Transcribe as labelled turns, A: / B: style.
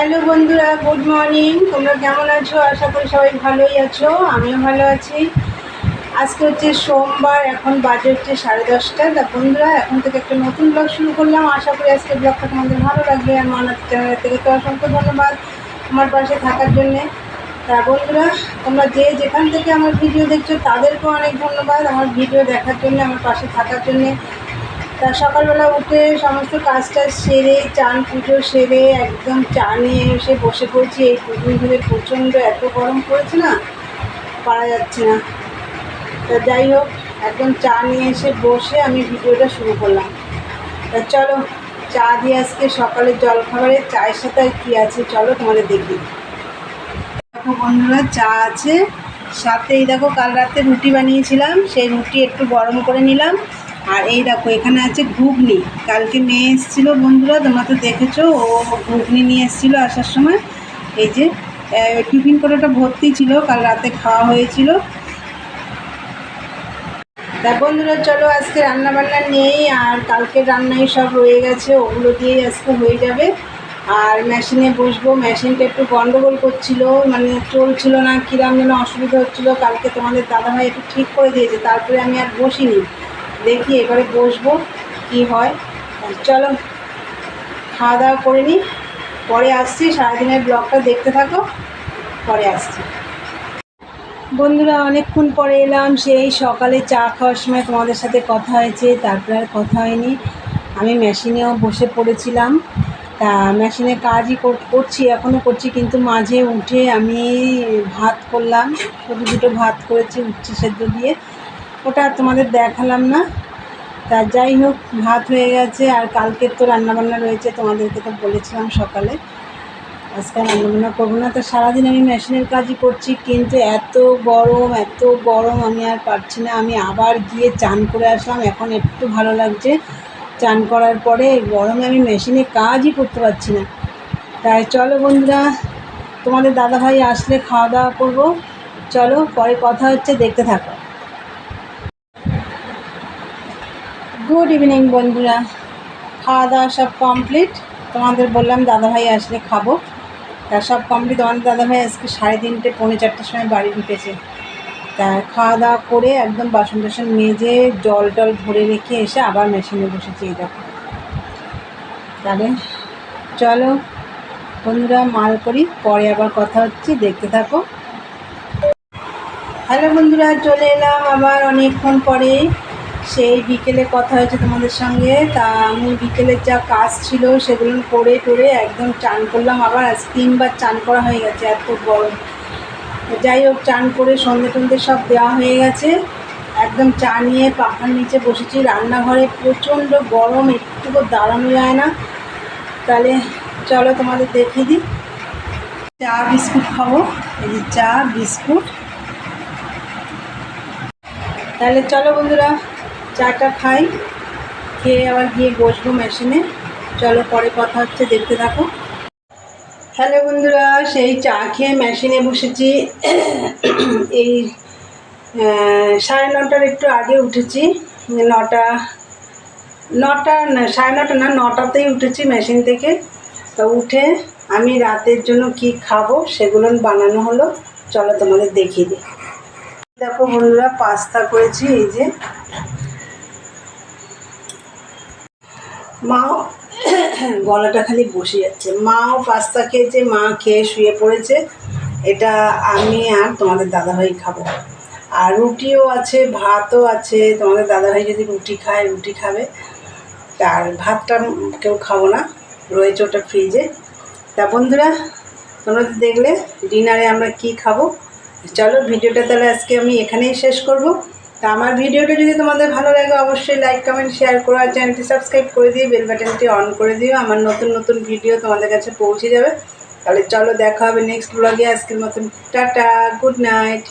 A: Hello বন্ধুরা, good morning. তোমরা কেমন আছো? আশা করি সবাই ভালোই আছো, আমিও ভালো আছি। আজকে হচ্ছে সোমবার, এখন বাজে হচ্ছে সাড়ে দশটা। তা বন্ধুরা, এখন থেকে একটা নতুন ব্লগ শুরু করলাম। আশা করি আজকে ব্লগটা তোমাদের ভালো লাগবে। আর মানার চ্যানেল থেকে তো অসংখ্য ধন্যবাদ আমার পাশে থাকার জন্যে। তা বন্ধুরা, তোমরা যে যেখান থেকে আমার ভিডিও দেখছ, তাদেরকেও অনেক ধন্যবাদ। আমার ভিডিও দেখার জন্য, আমার পাশে থাকার জন্যে। তা সকালবেলা উঠে সমস্ত কাজ টাজ সেরে, চান পুজো সেরে, একদম চা নিয়ে এসে বসে পড়ছি। এই দুদিন ধরে প্রচণ্ড এত গরম পড়েছে না, পারা যাচ্ছে না। তা যাই হোক, একদম চা নিয়ে এসে বসে আমি ভিডিওটা শুরু করলাম। তা চলো, চা দিয়ে আজকে সকালের জলখাবারে, চায়ের সাথে আর কী আছে চলো তোমাদের দেখি। দেখো বন্ধুরা, চা আছে। সাথে এই দেখো কাল রাতে রুটি বানিয়েছিলাম, সেই রুটি একটু গরম করে নিলাম। আর এই দেখো, এখানে আছে ঘুগনি। কালকে মেয়ে এসেছিল বন্ধুরা, তোমরা তো দেখেছ, ও ঘুগনি নিয়ে এসেছিল আসার সময়। এই যে টিফিন করেটা ভর্তি ছিল, কাল রাতে খাওয়া হয়েছিল। তা বন্ধুরা, চলো আজকে রান্না বান্না নেই, আর কালকে রান্নাই সব রয়ে গেছে, ওগুলো দিয়েই আজকে হয়ে যাবে। আর মেশিনে বসবো, মেশিনটা একটু গন্ডগোল করছিল মানে চলছিল না, কিরাম যেন অসুবিধা হচ্ছিল, কালকে তোমাদের দাদাভাই একটু ঠিক করে দিয়েছে, তারপরে আমি আর বসিনি। দেখি এবারে বসবো কি হয়। চলো, খাওয়া দাওয়া করে নিই পরে আসছি, সারাদিনের ব্লগটা দেখতে থাকো। পরে আসছি। বন্ধুরা, অনেকক্ষণ পরে এলাম, সেই সকালে চা খাওয়ার সময় তোমাদের সাথে কথা হয়েছে, তারপরে আর কথা হয়নি। আমি মেশিনেও বসে পড়েছিলাম। তা মেশিনে কাজই কর- করছি, এখনও করছি, কিন্তু মাঝে উঠে আমি ভাত করলাম। ছোটো দুটো ভাত করেছি, উচ্ছি সেদ্ধ দিয়ে। ওটা আর তোমাদের দেখালাম না। তা যাই হোক, ভাত হয়ে গেছে আর কালকের তো রান্নাবান্না রয়েছে, তোমাদেরকে তো বলেছিলাম সকালে। আজকে রান্নাবান্না করব না। তো সারাদিন আমি মেশিনের কাজই করছি, কিন্তু এত গরম এত গরম, আমি আর পারছি না। আমি আবার গিয়ে চান করে আসলাম, এখন একটু ভালো লাগছে। চান করার পরে গরমে আমি মেশিনে কাজই করতে পারছি না। তাই চলো বন্ধুরা, তোমাদের দাদাভাই আসলে খাওয়া দাওয়া করব। চলো, পরে কথা হচ্ছে, দেখতে থাকো। গুড ইভিনিং বন্ধুরা। খাওয়া দাওয়া সব কমপ্লিট। তোমাদের বললাম দাদাভাই আসলে খাব। তা সব কমপ্লিট। তোমাদের দাদাভাই আজকে সাড়ে তিনটে, পৌনে চারটের সময় বাড়ি ঢুকেছে তা খাওয়া দাওয়া করে একদম বাসন টাসন মেজে জল টল ভরে রেখে এসে আবার মেশিনে বসেছি এই দেখো। তাহলে চলো বন্ধুরা মাল করি, পরে আবার কথা হচ্ছে, দেখতে থাকো। হ্যালো বন্ধুরা, চলে এলাম আবার অনেকক্ষণ পরে। সেই বিকেলে কথা হয়েছে তোমাদের সঙ্গে। তা আমি বিকেলের যা কাজ ছিল সেগুলো করে করে একদম চান করলাম। আবার আজ তিনবার চান করা হয়ে গেছে এত গরম। যাই হোক, চান করে সন্ধে টন্ধে সব দেওয়া হয়ে গেছে। একদম চা নিয়ে পাখার নিচে বসেছি। রান্নাঘরে প্রচণ্ড গরম, একটুকু দাঁড়ানো যায় না। তাহলে চলো তোমাদের দেখিয়ে দিই। চা, বিস্কুট খাব। এই যে চা, বিস্কুট। তাহলে চলো বন্ধুরা চাটা খাই, খেয়ে আবার গিয়ে বসবো মেশিনে চলো পরে কথা হচ্ছে, দেখতে থাকো। হ্যালো বন্ধুরা, সেই চা খেয়ে মেশিনে বসেছি। এই সাড়ে নটার একটু আগে উঠেছি। নটা নটা না, সাড়ে নটা না, নটাতেই উঠেছি মেশিন থেকে। তো উঠে আমি রাতের জন্য কি খাব সেগুলো বানানো হলো। চলো তোমাদের দেখিয়ে দিই। দেখো বন্ধুরা, পাস্তা করেছি, এই যে। মাও গলাটা খালি বসে যাচ্ছে। মাও পাস্তা খেয়েছে, মা খেয়ে শুয়ে পড়েছে। এটা আমি আর তোমাদের দাদাভাই খাব। আর রুটিও আছে, ভাতও আছে। তোমাদের দাদাভাই যদি রুটি খায়, রুটি খাবে। আর ভাতটা কেউ খাব না। রয়েছে ওটা ফ্রিজে। তা বন্ধুরা, তোমরা দেখলে, ডিনারে আমরা কি খাব? চলো, ভিডিওটা তাহলে আজকে আমি এখানেই শেষ করব। তা আমার ভিডিওটা যদি তোমাদের ভালো লাগে, অবশ্যই লাইক কমেন্ট শেয়ার করো আর চ্যানেলটি সাবস্ক্রাইব করে দিয়ে বেল বাটনটি অন করে দিও। আমার নতুন নতুন ভিডিও তোমাদের কাছে পৌঁছে যাবে। তাহলে চলো দেখা হবে নেক্সট ব্লগে আজকের মতন টাটা গুড নাইট